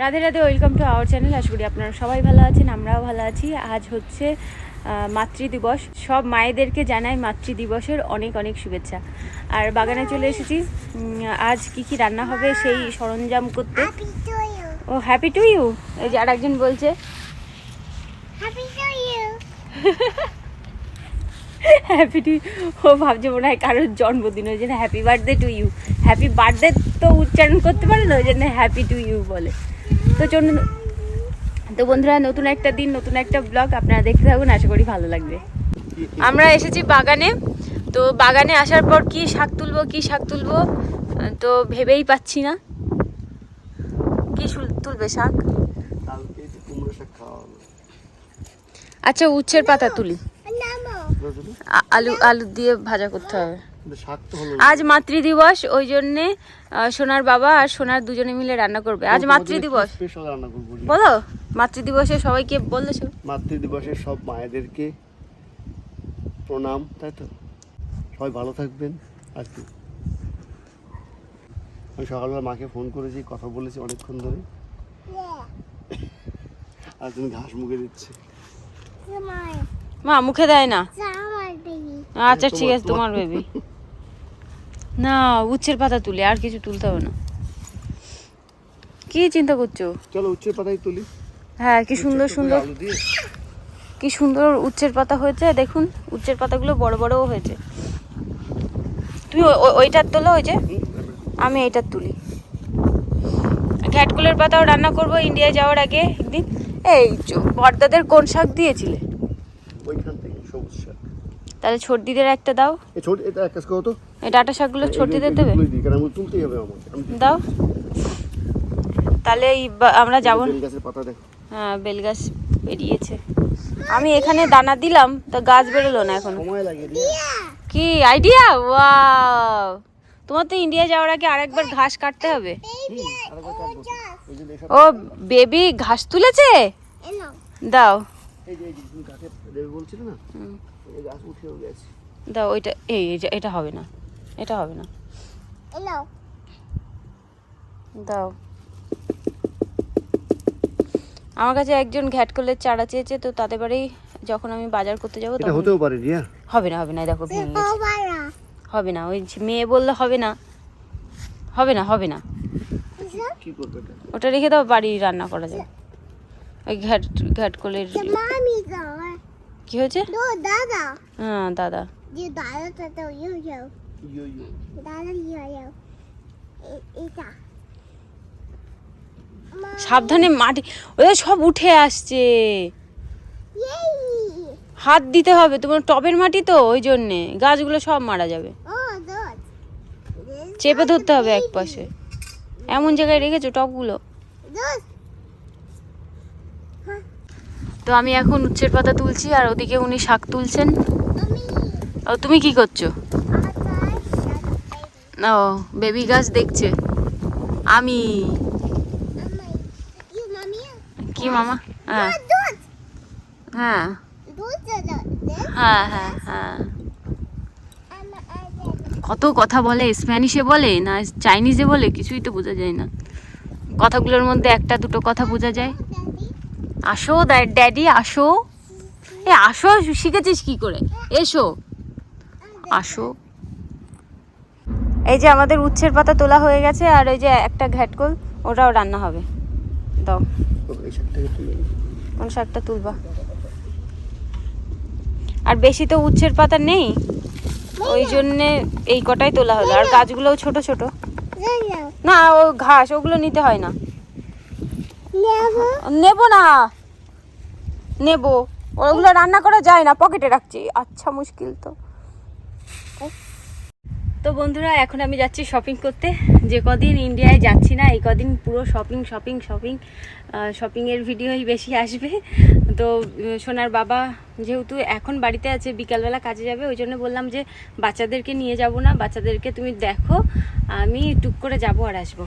Radhe Radhe welcome to our channel আশা করি আপনারা সবাই ভালো আছেন আমরাও ভালো আছি। আজ হচ্ছে মাতৃদিবস সব মায়েদেরকে জানাই মাতৃদিবসের অনেক অনেক শুভেচ্ছা। আর বাগানে চলে এসেছি। আজ কি কি রান্না হবে সেই সরঞ্জাম করতে. ও হ্যাপি টু ইউ এই যে আরেকজন বলছে। Happy to you. Happy to ও ভাবছে মনে হয় কারোর জন্মদিন ওই জন্য happy birthday to you happy birthday তো উচ্চারণ করতে পারে না ওই জন্য হ্যাপি টু ইউ বলে। তো চলুন তো বন্ধুরা নতুন একটা দিন নতুন একটা ব্লগ আপনারা দেখতে থাকুন আশা করি ভালো লাগবে। আমরা এসেছি বাগানে। তো বাগানে আসার পর কি শাক তুলবো কি শাক তুলবো তো ভেবেই পাচ্ছি না। কি শুল- তুলবে শাক? আচ্ছা উচ্ছের পাতা তুলি। আলু আলু দিয়ে ভাজা করতে হবে। আজ মাতৃদিবস ওই জন্যে সোনার বাবা আর সোনার দুজনে মিলে রান্না করবে। আজ মাতৃদিবস। রান্না করব বলো মাতৃদিবসে সবাইকে বললেছো মাতৃদিবসে সব মায়েদেরকে প্রণাম তাই তো? সবাই ভালো থাকবেন আর কি। আমি সকালবেলা মাকে ফোন করেছি কথা বলেছি অনেকক্ষণ ধরে। আর তুমি ঘাস মুখে দিচ্ছে। মা মুখে দেয় না? আচ্ছা ঠিক আছে তোমার তোমার- বেবি না উচ্ছের পাতা তুলি আর কিছু তুলতে হবে না। কি চিন্তা করছ? চলো উচ্চের পাতায় তুলি। হ্যাঁ কি সুন্দর সুন্দর। কি সুন্দর উচ্ছের পাতা হয়েছে দেখুন উচ্ছের পাতাগুলো বড় বড়ও হয়েছে। তুমি ওইটার তোলো ওই যে। আমি এইটার তুলি। ঘ্যাটকুলের পাতাও রান্না করব ইন্ডিয়া যাওয়ার আগে একদিন। এই বড়দাদের কোন শাক দিয়েছিলে? তাহলে ছোটদিদের একটা দাও। ছোট এটা এক কাজ করো তো। এই ডাটা শাকগুলো দেবে? কারণ আমি হবে দিতে- দাও। তাহলে আমরা যাব বেল হ্যাঁ বেলগাছ বেরিয়েছে। আমি এখানে দানা দিলাম তো গাছ বেরোলো না এখনও। কি আইডিয়া? ওয়াও! তোমার তো ইন্ডিয়া যাওয়ার আগে আরেকবার ঘাস কাটতে হবে। ও বেবি ঘাস তুলেছে? দাও। গাছে গাছ গেছে। দাও ওইটা এই এটা হবে না। এটা হবে না. দাও। আমার কাছে একজন ঘ্যাটকলের চারা চেয়েছে তো তাদের বাড়ি যখন আমি বাজার করতে যাব এটা হতেও পারে রিয়া। হবে না হবে না দেখো ভেঙে গেছে। হবে না ওই মেয়ে বললে হবে না। হবে না হবে না। কি করবে ওটা রেখে দাও বাড়ি রান্না করা যাবে। ওই ঘ্যাট ঘ্যাটকলের door. কি হয়েছে? Dada. হ্যাঁ দাদা। You ইয়ো ইয়ো. সাবধানে মাটি ওদের সব উঠে আসছে। হাত দিতে হবে তোমার টবের মাটি তো ওই জন্যে। গাছগুলো সব মারা যাবে। Oh, চেপে ধরতে হবে এক পাশে। এমন জায়গায় রেখেছো টবগুলো? তো আমি এখন উচ্ছের পাতা তুলছি আর ওদিকে উনি শাক তুলছেন। ও তুমি কি করছ. ও বেবি গাছ দেখছে। আমি. কি মামা? হ্যাঁ। হ্যাঁ. This. হ্যাঁ হ্যাঁ হ্যাঁ। কত কথা বলে স্প্যানিশে বলে না চাইনিজে বলে কিছুই তো বোঝা যায় না। কথাগুলোর মধ্যে একটা দুটো কথা বোঝা যায়. আসো ড্যাডি আসো এ আসো শিখেছিস কি করে? এসো। আসো। এই যে আমাদের উচ্ছের পাতা তোলা হয়ে গেছে আর এই যে একটা ঘ্যাটকল, ওটাও রান্না হবে। দাও। কোন শাকটা তুলবা? আর বেশি তো উচ্ছের পাতা নেই। ওই জন্যে এই কটাই তোলা হলো। আর গাছগুলোও ছোট ছোট। না, ও ঘাস, ওগুলো নিতে হয় না. নেব না। নেব। ওগুলো রান্না করা যায় না, পকেটে রাখছি। আচ্ছা মুশকিল তো। তো বন্ধুরা, এখন আমি যাচ্ছি শপিং করতে। যে কদিন ইন্ডিয়ায় যাচ্ছি না, এই কদিন পুরো শপিং শপিং শপিং শপিংয়ের ভিডিওই বেশি আসবে। তো সোনার বাবা যেহেতু এখন বাড়িতে আছে, বিকালবেলা কাজে যাবে, ওই জন্য বললাম যে বাচ্চাদেরকে নিয়ে যাব না, বাচ্চাদেরকে তুমি দেখো, আমি টুক করে যাব আর আসব।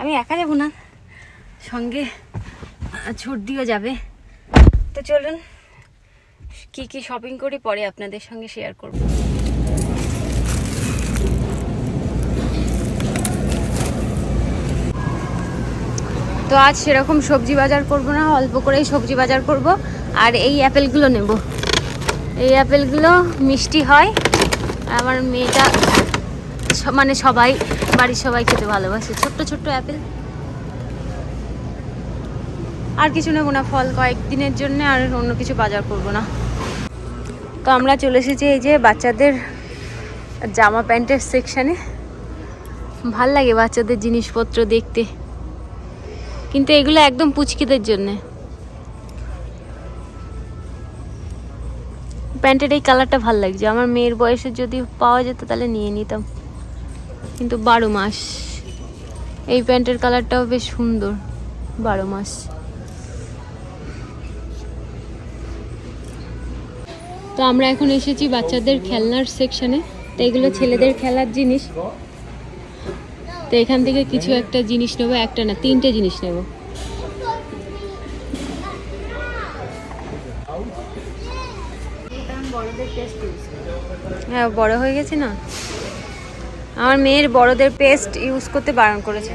আমি একা যাব না, সঙ্গে ছর্দিও যাবে। তো চলুন, কি কি শপিং করি পরে আপনাদের সঙ্গে শেয়ার করব। তো আজ সেরকম সবজি বাজার করব না, অল্প করেই সবজি বাজার করব। আর এই অ্যাপেলগুলো নেব। এই অ্যাপেলগুলো মিষ্টি হয়। আমার মেয়েটা মানে সবাই, বাড়ির সবাই খেতে ভালোবাসে। ছোট্ট ছোট্ট অ্যাপেল। আর কিছু নেব না, ফল কয়েকদিনের জন্য, আর অন্য কিছু বাজার করব না। তো আমরা চলে এসেছি এই যে বাচ্চাদের জামা প্যান্টের সেকশানে। ভালো লাগে বাচ্চাদের জিনিসপত্র দেখতে। কিন্তু এগুলো একদম পুচকিদের জন্যে। প্যান্টের এই কালারটা ভালো লাগছে। আমার মেয়ের বয়সে যদি পাওয়া যেত তাহলে নিয়ে নিতাম। কিন্তু বারো মাস। এই প্যান্টের কালারটাও বেশ সুন্দর। বারো মাস। তো আমরা এখন এসেছি বাচ্চাদের খেলনার সেকশনে তো এগুলো ছেলেদের খেলার জিনিস। তো এখান থেকে কিছু একটা জিনিস নেব, একটা না, তিনটে জিনিস নেব। হ্যাঁ বড় হয়ে গেছে না? আমার মেয়ের বড়দের পেস্ট ইউজ করতে বারণ করেছে।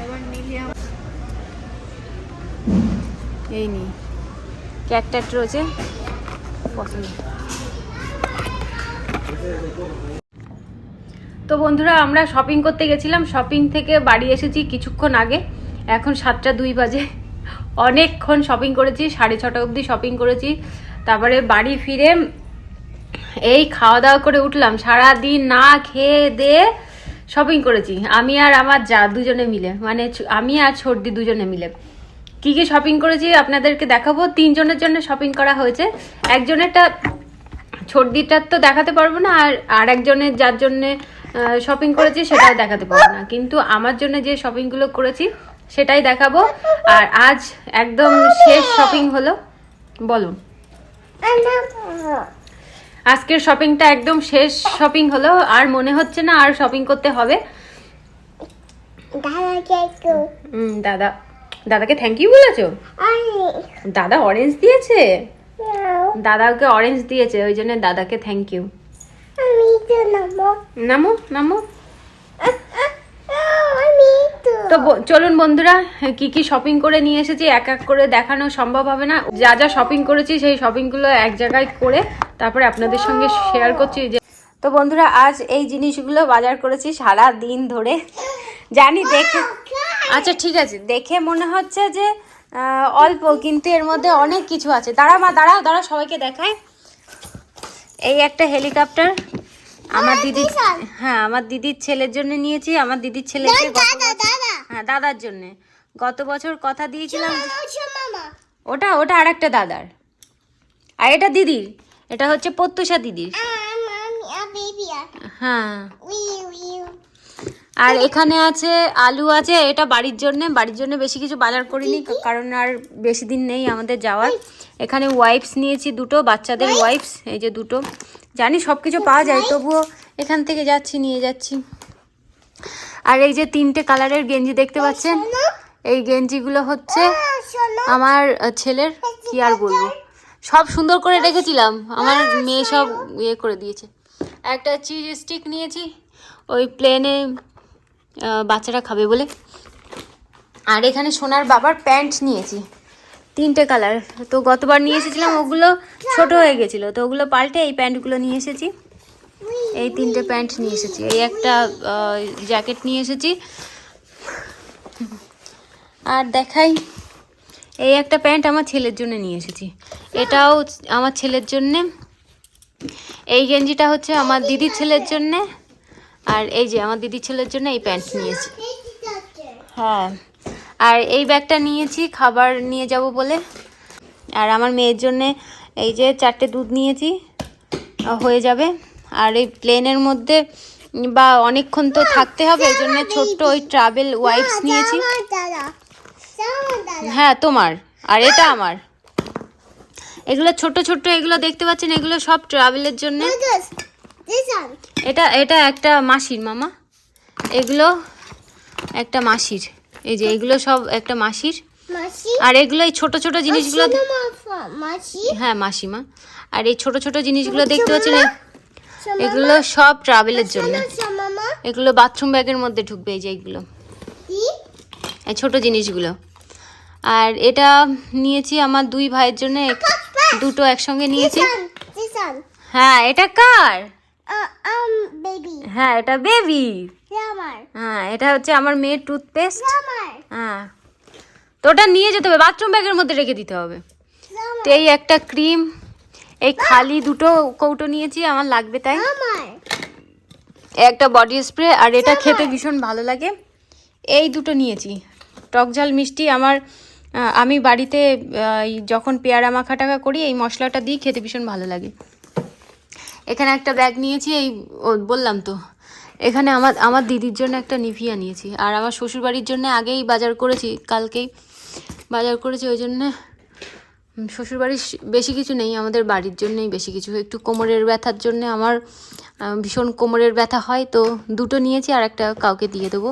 এই নি ক্যাকট্যাট রয়েছে। পছন্দ। তো বন্ধুরা, আমরা শপিং করতে গেছিলাম। শপিং থেকে বাড়ি এসেছি কিছুক্ষণ আগে। এখন সাতটা দুই বাজে। অনেকক্ষণ শপিং করেছি, সাড়ে ছটা অবধি শপিং করেছি। তারপরে বাড়ি ফিরে এই খাওয়া দাওয়া করে উঠলাম। সারা দিন না খেয়ে দিয়ে শপিং করেছি। আমি আর আমার যা দুজনে মিলে মানে আমি আর সর্দি দুজনে মিলে। কি কি শপিং করেছি আপনাদেরকে দেখাবো। তিনজনের জন্য শপিং করা হয়েছে। একজনেরটা ছর্দিটার তো দেখাতে পারব না আর আর একজনের যার জন্য শপিং করেছি সেটাও দেখাতে পারব না। কিন্তু আমার জন্য যে শপিংগুলো করেছি সেটাই দেখাবো। আর আজ একদম শেষ শপিং হলো। বলো। আজকের শপিংটা একদম শেষ শপিং হলো আর মনে হচ্ছে না আর শপিং করতে হবে। দাদা দাদা। দাদাকে থ্যাংক ইউ বলেছ? দাদা অরেঞ্জ দিয়েছে? নাও দাদাকে অরেঞ্জ দিয়েছে ওই জন্য দাদাকে থ্যাংক ইউ নামো। নামো তো। চলুন বন্ধুরা কি কি শপিং করে নিয়ে এসেছি এক এক করে দেখানো সম্ভব হবে না। যা যা শপিং করেছি সেই শপিংগুলো এক জায়গায় করে তারপরে আপনাদের সঙ্গে শেয়ার করছি যে তো বন্ধুরা আজ এই জিনিসগুলো বাজার করেছি সারা দিন ধরে। জানি দেখে আচ্ছা ঠিক আছে। দেখে মনে হচ্ছে যে অল্প কিন্তু এর মধ্যে অনেক কিছু আছে। দাঁড়া মা দাঁড়াও দাঁড়া সবাইকে দেখায় এই একটা হেলিকপ্টার আমার দিদি হ্যাঁ আমার দিদির ছেলের জন্য নিয়েছি। আমার দিদির ছেলেকে দাদা হ্যাঁ দাদার জন্য। গত বছর কথা দিয়েছিলাম ওটা ওটা আর একটা দাদার। আর এটা দিদির এটা হচ্ছে প্রত্যুষা দিদির। হ্যাঁ। আর এখানে আছে আলু আছে এটা বাড়ির জন্য বাড়ির জন্য বেশি কিছু বাজার করিনি কারণ আর বেশি দিন নেই আমাদের যাওয়ার। এখানে ওয়াইপস নিয়েছি দুটো বাচ্চাদের ওয়াইপস এই যে দুটো। জানি সব কিছু পাওয়া যায় তবুও এখান থেকে যাচ্ছি নিয়ে যাচ্ছি। আর এই যে তিনটে কালারের গেঞ্জি দেখতে পাচ্ছেন? এই গেঞ্জিগুলো হচ্ছে আমার ছেলের কি আর বলব? সব সুন্দর করে রেখেছিলাম আমার মেয়ে সব ইয়ে করে দিয়েছে। একটা চিজ স্টিক নিয়েছি ওই প্লেনে বাচ্চারা খাবে বলে। আর এখানে সোনার বাবার প্যান্ট নিয়েছি। তিনটে কালার। তো গতবার নিয়ে এসেছিলাম, ওগুলো ছোট হয়ে গেছিল। তো ওগুলো পাল্টে এই প্যান্টগুলো নিয়ে এসেছি। এই তিনটে প্যান্ট নিয়ে এসেছি। এই একটা জ্যাকেট নিয়ে এসেছি। আর দেখাই, এই একটা প্যান্ট আমার ছেলের জন্য নিয়ে এসেছি। এটাও আমার ছেলের জন্যে। এই গেঞ্জিটা হচ্ছে আমার দিদির ছেলের জন্যে। আর এই যে আমার দিদি ছেলের জন্য এই প্যান্ট নিয়েছি। হ্যাঁ। আর এই ব্যাগটা নিয়েছি খাবার নিয়ে যাব বলে। আর আমার মেয়ের জন্যে এই যে চারটে দুধ নিয়েছি হয়ে যাবে। আর এই প্লেনের মধ্যে বা অনেকক্ষণ তো থাকতে হবে এই জন্য ছোট্ট ওই ট্রাভেল ওয়াইপস নিয়েছি। হ্যাঁ তোমার। আর এটা আমার। এগুলো ছোট ছোট এগুলো দেখতে পাচ্ছেন এগুলো সব ট্রাভেলের জন্য। এটা এটা একটা মাসির মামা। এগুলো একটা মাসির। এই যে এগুলো সব একটা মাসির। আর এগুলো এই ছোট ছোট জিনিসগুলো হ্যাঁ মাসিমা। আর এই ছোট ছোট জিনিসগুলো দেখতে পাচ্ছেন? এগুলো সব ট্রাভেলের জন্য। এগুলো বাথরুম ব্যাগের মধ্যে ঢুকবে এই যে এইগুলো এই ছোট জিনিসগুলো। আর এটা নিয়েছি আমার দুই ভাইয়ের জন্য। দুটো একসঙ্গে নিয়েছি. হ্যাঁ এটা কার? Uh, um, baby. হ্যাঁ এটা বেবি Summer. হ্যাঁ এটা হচ্ছে আমার মেয়ের টুথপেস্ট Summer. হ্যাঁ। তো ওটা নিয়ে যেতে হবে বাথরুম ব্যাগের মধ্যে রেখে দিতে হবে। তো এই একটা ক্রিম এই খালি দুটো কৌটো নিয়েছি আমার লাগবে তাই। একটা বডি স্প্রে আর এটা খেতে ভীষণ ভালো লাগে। এই দুটো নিয়েছি। টক ঝাল মিষ্টি আমার আমি বাড়িতে যখন পেয়ারা মাখা টাকা করি এই মশলাটা দিই খেতে ভীষণ ভালো লাগে। এখানে একটা ব্যাগ নিয়েছি, এই বললাম তো। এখানে আমার আমার দিদির জন্য একটা নিভিয়া নিয়েছি। আর আমার শ্বশুরবাড়ির জন্য আগেই বাজার করেছি, কালকেই বাজার করেছি, ওই জন্যে শ্বশুরবাড়ির বেশি কিছু নেই, আমাদের বাড়ির জন্যই বেশি কিছু। একটু কোমরের ব্যথার জন্য আমার ভীষণ কোমরের ব্যথা হয়, তো দুটো নিয়েছি, আর একটা কাউকে দিয়ে দেবো।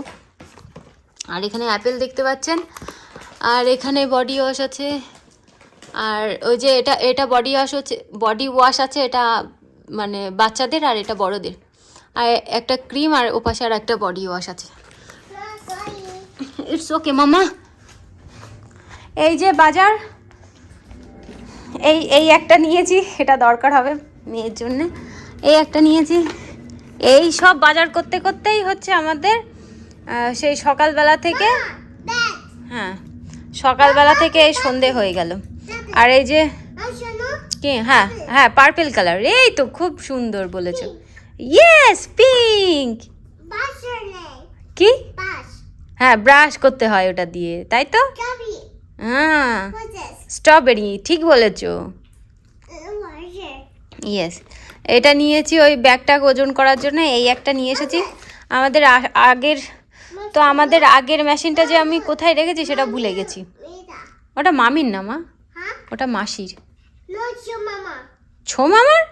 আর এখানে অ্যাপেল দেখতে পাচ্ছেন, আর এখানে বডি ওয়াশ আছে, আর ওই যে এটা এটা বডি ওয়াশ হচ্ছে বডি ওয়াশ আছে, এটা মানে বাচ্চাদের আর এটা বড়দের। আর একটা ক্রিম আর ওপাশে আর একটা বডি ওয়াশ আছে। ইটস ওকে মামা এই যে বাজার এই এই একটা নিয়েছি এটা দরকার হবে মেয়ের জন্য। এই একটা নিয়েছি। এই সব বাজার করতে করতেই হচ্ছে আমাদের সেই সকালবেলা থেকে. হ্যাঁ সকালবেলা থেকে এই সন্ধে হয়ে গেল। আর এই যে. কি হ্যাঁ হ্যাঁ পার্পেল কালার এই তো খুব সুন্দর বলেছ। ইয়েস পিঙ্ক কি? হ্যাঁ ব্রাশ করতে হয় ওটা দিয়ে তাই তো? হ্যাঁ স্ট্রবেরি ঠিক বলেছ? ইয়েস এটা নিয়েছি ওই ব্যাগটা ওজন করার জন্য এই একটা নিয়ে এসেছি। আমাদের আগের তো আমাদের আগের মেশিনটা যে আমি কোথায় রেখেছি সেটা ভুলে গেছি। ওটা মামির না মা? ওটা মাসির। ছো মামার?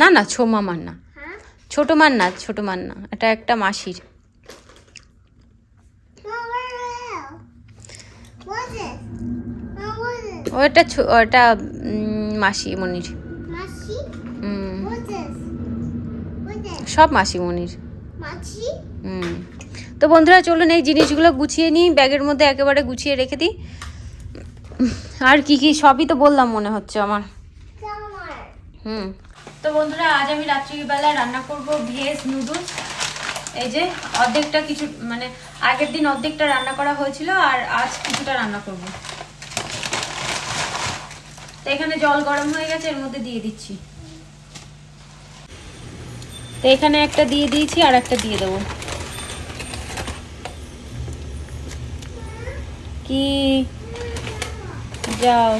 না না ছো মামার না। Huh? ছোট মার না ছোট মার না। এটা একটা মাসির? ওটা ওটা মাসি মনির? সব মাসি মনির। হুম। তো বন্ধুরা চলুন এই জিনিসগুলো গুছিয়ে নিই। ব্যাগের মধ্যে একেবারে গুছিয়ে রেখে দিই। আর কি কি সবই তো বললাম মনে হচ্ছে আমার। হুম। তো বন্ধুরা, আজ আমি রাত্রিবেলা রান্না করব ভেজ নুডলস। এই যে, অর্ধেকটা কিছু মানে আগের দিন অর্ধেকটা রান্না করা হয়েছিল আর আজ কিছুটা রান্না করব। তো এখানে জল গরম হয়ে গেছে, এর মধ্যে দিয়ে দিচ্ছি। তো এখানে একটা দিয়ে দিয়েছি আর একটা দিয়ে দেবো। কি যাও।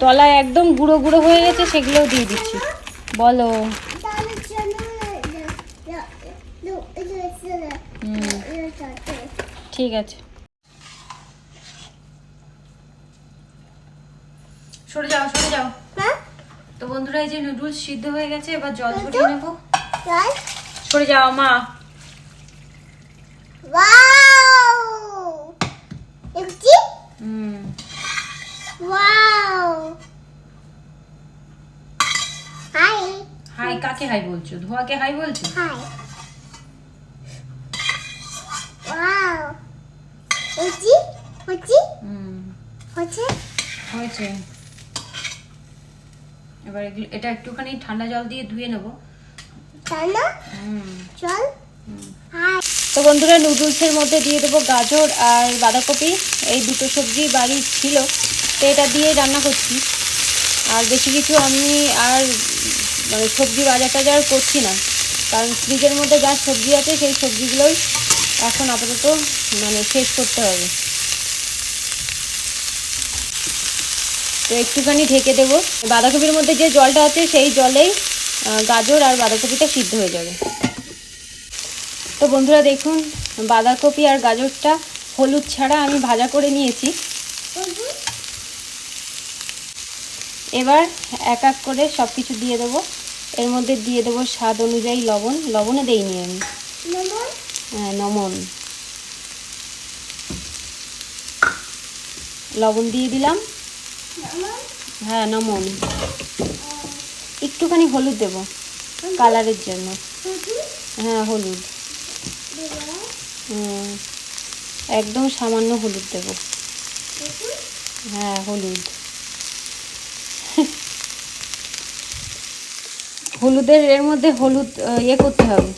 তলায় একদম গুঁড়ো গুঁড়ো হয়ে গেছে সেগুলোও দিয়ে দিচ্ছি। বলো। ঠিক আছে। সরে যাও সরে যাও। তো বন্ধুরা এই যে নুডলস সিদ্ধ হয়ে গেছে এবার জল ঝরিয়ে নেব। সরে যাও মা। Wow! Empty? হুম Wow! Hi. হাই কাকে হাই বলছো ধোয়াকে হাই বলছো Hi. Wow. Empty? Empty? হুম What's it? হয়েছে এবার এগুলো- এটা একটুখানি ঠান্ডা জল দিয়ে ধুয়ে নেব Tana? হুম John? Hi. তো বন্ধুরা, নুডলসের মধ্যে দিয়ে দেবো গাজর আর বাঁধাকপি। এই দুটো সবজি বাড়ির ছিল, তো এটা দিয়ে রান্না করছি। আর বেশি কিছু আমি আর মানে সবজি বাজার টাজার করছি না। কারণ ফ্রিজের মধ্যে যা সবজি আছে, সেই সবজিগুলোই এখন আপাতত মানে শেষ করতে হবে। তো একটুখানি ঢেকে দেবো। বাঁধাকপির মধ্যে যে জলটা আছে, সেই জলেই গাজর আর বাঁধাকপিটা সিদ্ধ হয়ে যাবে। তো বন্ধুরা দেখুন বাঁধাকপি আর গাজরটা হলুদ ছাড়া আমি ভাজা করে নিয়েছি। এবার এক এক করে সব কিছু দিয়ে দেবো। এর মধ্যে দিয়ে দেবো স্বাদ অনুযায়ী লবণ। লবণে দেইনি আমি। হ্যাঁ নমন। লবণ দিয়ে দিলাম। হ্যাঁ নমন। একটুখানি হলুদ দেবো কালারের জন্য। হ্যাঁ হলুদ। একদম সামান্য হলুদ দেবো। হ্যাঁ হলুদ। হলুদের এর মধ্যে হলুদ ইয়ে করতে হবে।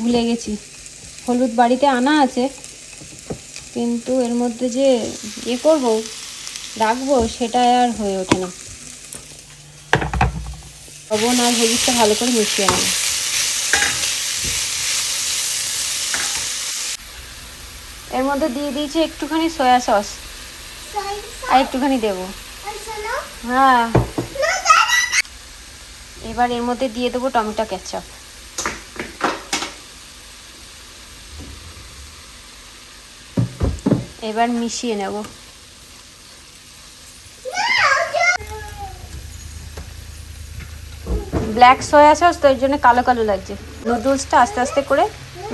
ভুলে গেছি। হলুদ বাড়িতে আনা আছে। কিন্তু এর মধ্যে যে ইয়ে করব, রাখব সেটা আর হয়ে ওঠে না। লবণ আর হলুদটা ভালো করে মিশিয়ে নেব। এর মধ্যে দিয়ে দিয়েছি একটুখানি সয়া সস আর একটুখানি দেবো। হ্যাঁ। এবার এর মধ্যে দিয়ে দেবো টমেটো কেচাপ। এবার মিশিয়ে নেব। ব্ল্যাক সয়া সস তো এর জন্য কালো কালো লাগছে। নুডলসটা আস্তে আস্তে করে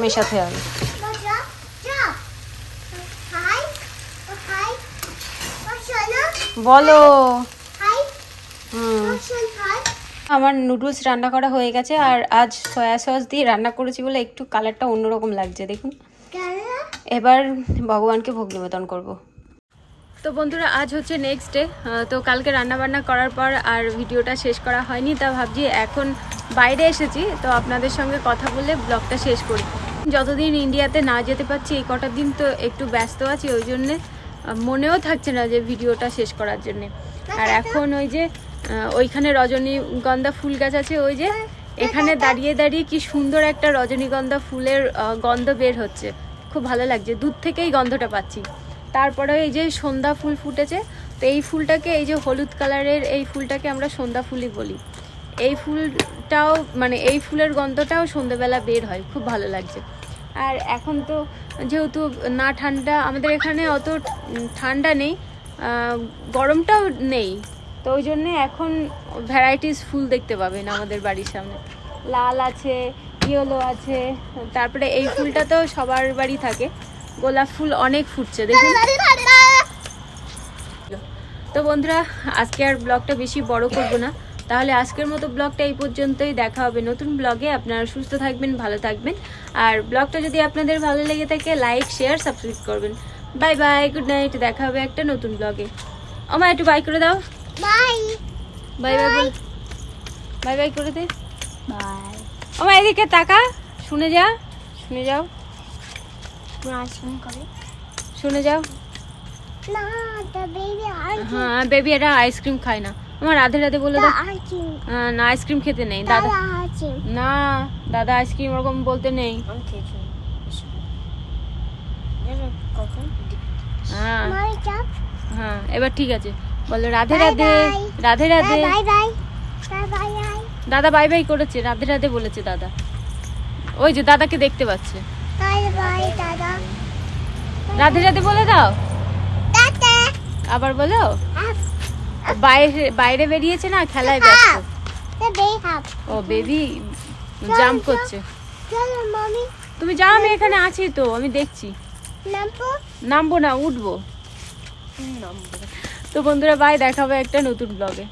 মেশাতে হবে। বলো। হুম। আমার নুডলস রান্না করা হয়ে গেছে আর আজ সয়া সস দিয়ে রান্না করেছি বলে একটু কালারটা অন্যরকম লাগছে দেখুন। এবার ভগবানকে ভোগ নিবেদন করব। তো বন্ধুরা আজ হচ্ছে নেক্সট ডে তো কালকে রান্না বান্না করার পর আর ভিডিওটা শেষ করা হয়নি তা ভাবছি এখন বাইরে এসেছি তো আপনাদের সঙ্গে কথা বলে ব্লগটা শেষ করি। যতদিন ইন্ডিয়াতে না যেতে পারছি এই কটা দিন তো একটু ব্যস্ত আছি ওই জন্যে মনেও থাকছে না যে ভিডিওটা শেষ করার জন্যে। আর এখন ওই যে ওইখানে রজনীগন্ধা ফুল গাছ আছে ওই যে এখানে দাঁড়িয়ে দাঁড়িয়ে কি সুন্দর একটা রজনীগন্ধা ফুলের গন্ধ বের হচ্ছে। খুব ভালো লাগছে দূর থেকেই গন্ধটা পাচ্ছি। তারপরে এই যে সন্ধ্যা ফুল ফুটেছে তো এই ফুলটাকে এই যে হলুদ কালারের এই ফুলটাকে আমরা সন্ধ্যা ফুলই বলি। এই ফুলটাও মানে এই ফুলের গন্ধটাও সন্ধ্যেবেলা বের হয় খুব ভালো লাগছে। আর এখন তো যেহেতু না ঠান্ডা, আমাদের এখানে অত ঠান্ডা নেই গরমটাও নেই। তো ওই জন্যে এখন ভ্যারাইটিস ফুল দেখতে পাবেন আমাদের বাড়ির সামনে। লাল আছে, ইয়েলো আছে, তারপরে এই ফুলটা তো সবার বাড়ি থাকে। গোলাপ ফুল অনেক ফুটছে, দেখুন। তো বন্ধুরা, আজকে আর ব্লগটা বেশি বড় করব না। তাহলে আজকের মতো ব্লগটা এই পর্যন্তই। দেখা হবে নতুন ব্লগে। আপনারা সুস্থ থাকবেন ভালো থাকবেন। আর ব্লগটা যদি আপনাদের ভালো লেগে থাকে লাইক শেয়ার সাবস্ক্রাইব করবেন। বাই বাই গুড নাইট দেখা হবে একটা নতুন ব্লগে। আমার একটু বাই করে দাও। Bye bye bye bye bye করে দে। বাই আমার এদিকে তাকা। শুনে যা। শুনে যাও। শুনে যাও। হ্যাঁ বেবি এটা আইসক্রিম খায় না। আমার রাধে রাধে বলে দাও। না আইসক্রিম খেতে নেই দাদা। না দাদা আইসক্রিম ওরকম বলতে নেই। আমি খেয়েছি। কখন হ্যাঁ হ্যাঁ এবার ঠিক আছে। বলো Radhe Radhe. Radhe Radhe. Bye bye. Bye bye bye. দাদা বাই বাই করেছে রাধে রাধে বলেছে দাদা। ওই যে দাদাকে দেখতে পাচ্ছে। বাই বাই রাধে রাধে বলে দাও। আবার বলো। বাইরে বাইরে বেরিয়েছে না খেলায় ব্যস্ত। the baby half ও বেবি জাম্প করছে। তুমি যাও আমি এখানে আছি তো আমি দেখছি। নামবো? না উঠবো। তো বন্ধুরা বাই দেখাবো একটা নতুন ব্লগে